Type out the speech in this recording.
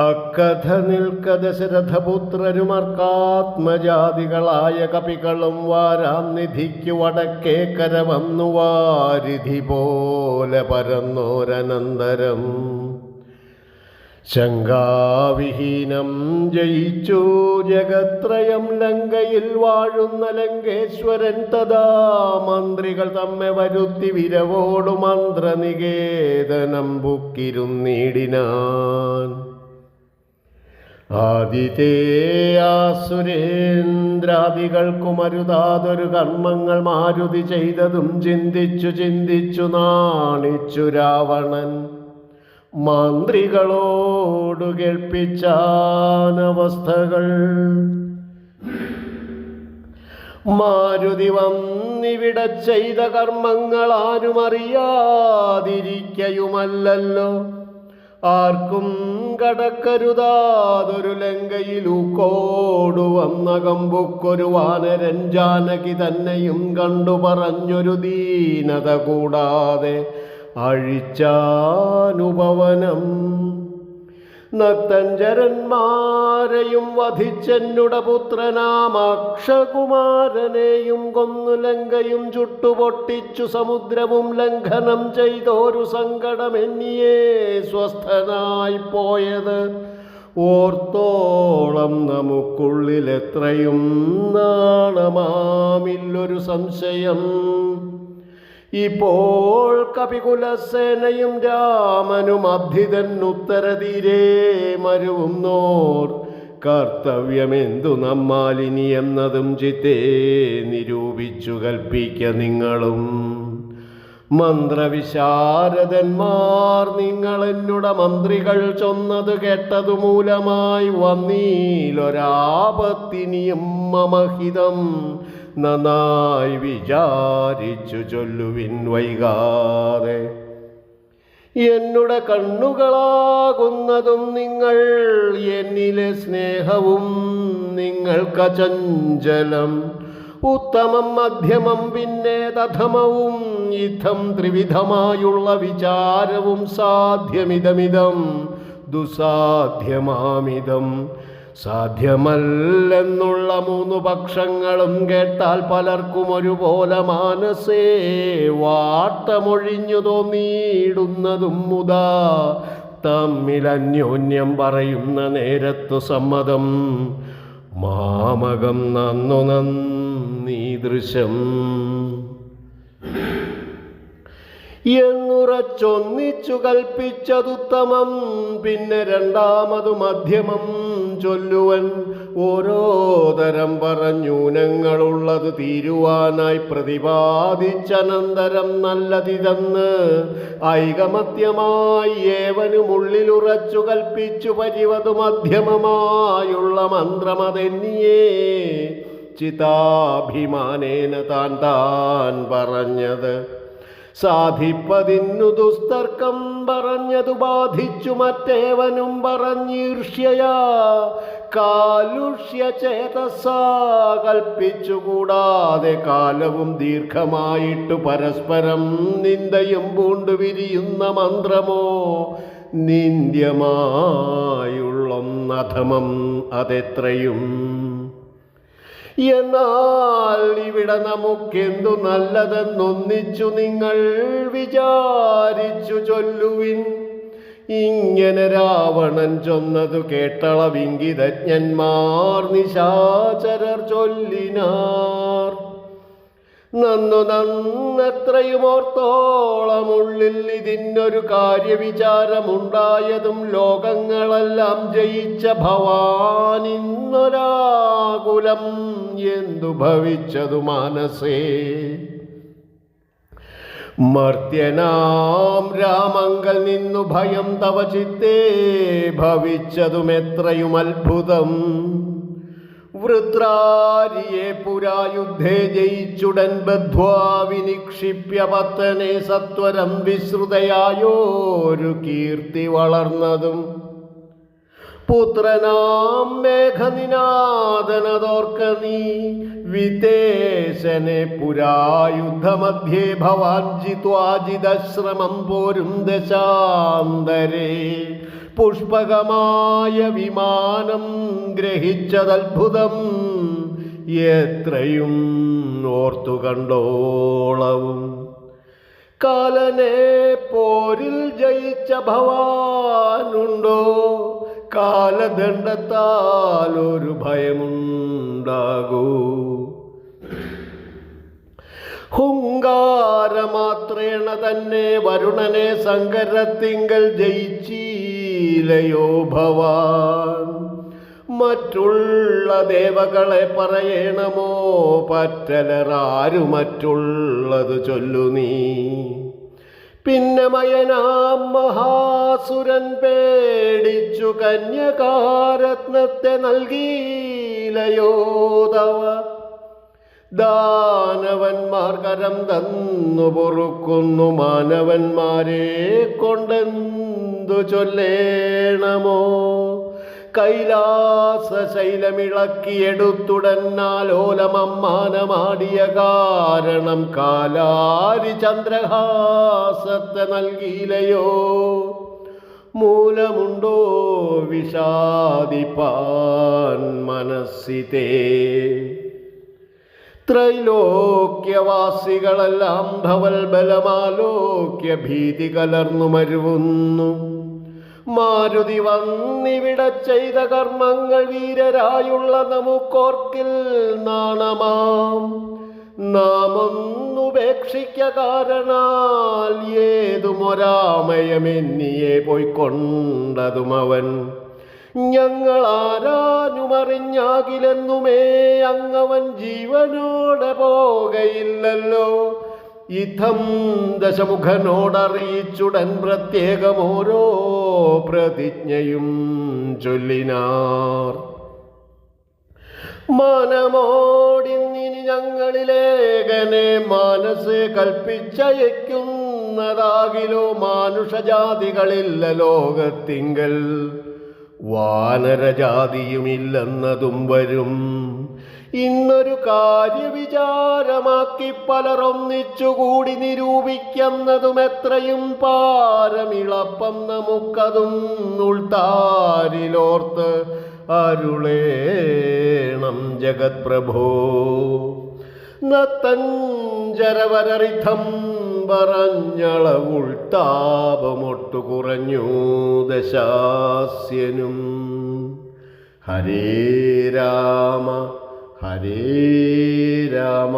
അക്കഥ നിൽക്ക ദശരഥപുത്രരുമർക്കാത്മജാതികളായ കപികളും വാരാം നിധിക്കു വടക്കേ കരവന്നു വാരിധി പോലെ പരന്നോരനന്തരം. ശങ്കാവിഹീനം ജയിച്ചു ജഗത്രയം ലങ്കയിൽ വാഴുന്ന ലങ്കേശ്വരൻ തഥാ മന്ത്രികൾ തമ്മെ വരുത്തി വിരവോടു മന്ത്രനികേതനം ബുക്കിരുന്നീടിനാൻ. ആദിതേയാസുരേന്ദ്രാദികൾക്കും അരുതാതൊരു കർമ്മങ്ങൾ മാരുതി ചെയ്തതും ചിന്തിച്ചു ചിന്തിച്ചു നാണിച്ചു രാവണൻ. മന്ത്രികളോടു കേൾപ്പിച്ചാനവസ്ഥകൾ മാരുതി വന്നിവിടെ ചെയ്ത കർമ്മങ്ങൾ ആരും അറിയാതിരിക്കയുമല്ലല്ലോ ആർക്കും കടക്കരുതാതൊരു ലങ്കയിലൂക്കോടു വന്ന കമ്പുക്കൊരു വാനരൻ ജാനകി തന്നെയും കണ്ടു പറഞ്ഞൊരു ദീനത കൂടാതെ അഴിച്ചാനുപവനം നക്തഞ്ചരന്മാരെയും വധിച്ചെന്നുട പുത്രനാം കൊന്നു ലങ്കയും ചുട്ടുപൊട്ടിച്ചു സമുദ്രവും ലംഘനം ചെയ്തോരു സങ്കടമെന്നിയേ സ്വസ്ഥനായി പോയത്. ഓർത്തോളം നമുക്കുള്ളിലെത്രയും നാണമാമില്ലൊരു സംശയം. ഇപ്പോൾ കപികുലസേനയും രാമനും അബ്ധിതൻ ഉത്തരതീരേ മരുവുന്നോർ. കർത്തവ്യമെന്തു നമ്മാലിനി എന്നതും ചിത്തേ നിരൂപിച്ചു കൽപ്പിക്ക നിങ്ങളും. മന്ത്രവിശാരദന്മാർ നിങ്ങൾ എന്നുട മന്ത്രികൾ ചൊന്നത് കേട്ടതു മൂലമായി വന്നീലൊരാപത്തിനിയും മമഹിതം നന്നായി വിചാരിച്ചു ചൊല്ലുവിൻ വൈകാതെ. എന്നുടെ കണ്ണുകളാകുന്നതും നിങ്ങൾ എന്നിലെ സ്നേഹവും നിങ്ങൾക്ക് ചഞ്ചലം ഉത്തമം മധ്യമം പിന്നെ തഥമവും യുദ്ധം ത്രിവിധമായുള്ള വിചാരവും സാധ്യമിതമിതം ദുസാധ്യമാമിതം. സാധ്യമല്ലെന്നുള്ള മൂന്ന് പക്ഷങ്ങളും കേട്ടാൽ പലർക്കും ഒരുപോലെ മാനസേ. വാട്ടമൊഴിഞ്ഞു തോന്നിയിടുന്നതും മുതാ. തമ്മിൽ അന്യോന്യം പറയുന്ന നേരത്തു സമ്മതം. മാമകം നന്നു നന്ദീദൃശം എന്നുറച്ചൊന്നിച്ചു കൽപ്പിച്ചതുത്തമം പിന്നെ രണ്ടാമതു മധ്യമം. ചൊല്ലുവൻ ഓരോ തരം പറഞ്ഞൂനങ്ങളുള്ളത് തീരുവാനായി പ്രതിപാദിച്ചനന്തരം നല്ലതിതെന്ന് ഐകമത്യമായി ഏവനുമുള്ളിലുറച്ചു കൽപ്പിച്ചു പരിവതു മധ്യമമായുള്ള മന്ത്രമതെന്നിയേ ചിതാഭിമാനേന താൻ താൻ പറഞ്ഞത് സാധിപ്പതിന്നു ദുസ്തർക്കം പറഞ്ഞതു ബാധിച്ചു മറ്റേവനും പറഞ്ഞീർഷ്യയാ. കാലുഷ്യ ചേതസാ കൽപ്പിച്ചുകൂടാതെ കാലവും ദീർഘമായിട്ടു പരസ്പരം നിന്ദയും പൂണ്ടു വിരിയുന്ന മന്ത്രമോ? നിന്ദ്യമായുള്ളൊന്നധമം അതെത്രയും എന്നാൽ ഇവിടെ നമുക്കെന്തു നല്ലതെന്നൊന്നിച്ചു നിങ്ങൾ വിചാരിച്ചു ചൊല്ലുവിൻ. ഇങ്ങനെ രാവണൻ ചൊന്നതു കേട്ടളവിംഗിതജ്ഞന്മാർ നിശാചരർ ചൊല്ലിനാർ. നന്നു നന്നത്രയുമോർത്തോളമുള്ളിൽ ഇതിനൊരു കാര്യവിചാരമുണ്ടായതും ലോകങ്ങളെല്ലാം ജയിച്ച ഭവാനിന്നൊരാകുലം എന്തു ഭവിച്ചതു മനസ്സേ മർത്യനാം രാമങ്കൽ നിന്നു ഭയം തവചിത്തേ ഭവിച്ചതുമെത്രയും അത്ഭുതം. വൃത്രാരിയെ പുരായുദ്ധേ ജയിച്ചുടൻ ബദ്ധ്വാ വിനിക്ഷിപ്യ പത്തനെ സത്വരം വിശ്രുതയായോരു കീർത്തി വളർന്നതും. പുത്രനാം മേഘനിനാദനതോർക്ക നീ വിദേശനെ പുരായുദ്ധമധ്യേ ഭവാൻ ജിത്വാജിതശ്രമം പോരും ദശാന്തരേ. പുഷ്പകമായ വിമാനം ഗ്രഹിച്ചതത്ഭുതം എത്രയും ഓർത്തു കണ്ടോളവും. കാലനെ പോരിൽ ജയിച്ച ഭവാനുണ്ടോ? കാലദണ്ഡത്താൽ ഒരു ഭയമുണ്ടാകൂ. ഹുങ്കാരമാത്രേണ തന്നെ വരുണനെ സങ്കരത്തിങ്കൽ ജയിച്ചീലയോ ഭവാൻ. മറ്റുള്ള ദേവകളെ പറയണമോ? പറ്റലറാരു മറ്റുള്ളത് ചൊല്ലു നീ. പിന്നെ മയനാം മഹാസുരൻ പേടിച്ചു കന്യകാരത്നത്തെ നൽകിയിലയോ തവ ദാനവന്മാർ കരം തന്നു പൊറുക്കുന്നു മാനവന്മാരെ കൊണ്ടെന്തു ചൊല്ലേണമോ? കൈലാസ ശൈലമിളക്കിയെടുത്തുടന്നാലോലമമ്മാനമാടിയ കാരണം കാലാരി ചന്ദ്രഹാസത്തെ നൽകിയില്ലയോ? മൂലമുണ്ടോ വിഷാദിപ്പാൻ മനസ്സിതേ? ത്രൈലോക്യവാസികളെല്ലാം ഭവൽ ബലമാലോക്യ ഭീതി കലർന്നു മരുവുന്നു. മാരുതി വന്നിവിടെ ചെയ്ത കർമ്മങ്ങൾ വീരരായുള്ള നമുക്കോർക്കിൽ നാണമാം. നാമൊന്നുപേക്ഷിക്ക കാരണാൽ ഏതുമൊരാമയമെന്നിയെ പോയിക്കൊണ്ടതും അവൻ ഞങ്ങൾ ആരാനുമറിഞ്ഞാകിലെന്നുമേ അങ്ങവൻ ജീവനോടെ പോകയില്ലല്ലോ. ഇതം ദശമുഖനോടറിയിച്ചുടൻ പ്രത്യേകം ഓരോ പ്രതിജ്ഞയും ചൊല്ലിനാർ. മനമോടിന്നിനി ഞങ്ങളിലേകനെ മനസ്സ് കൽപ്പിച്ചയക്കുന്നതാകിലോ മാനുഷജാതികളില്ല ലോകത്തിങ്കൽ. വാനരജാതിയുമില്ലെന്നതും വരും. ഇന്നൊരു കാര്യവിചാരമാക്കി പലരൊന്നിച്ചുകൂടി നിരൂപിക്കുന്നതും എത്രയും പാരമിളപ്പം നമുക്കതും ഉൾത്താരിലോർത്ത് അരുളേണം ജഗത് പ്രഭോ നത്തഞ്ചരവരറിഥം പറഞ്ഞളവുൾ താപമൊട്ടു കുറഞ്ഞു ദശാസ്യനും. ഹരേ രാമ ഹരേ രാമ.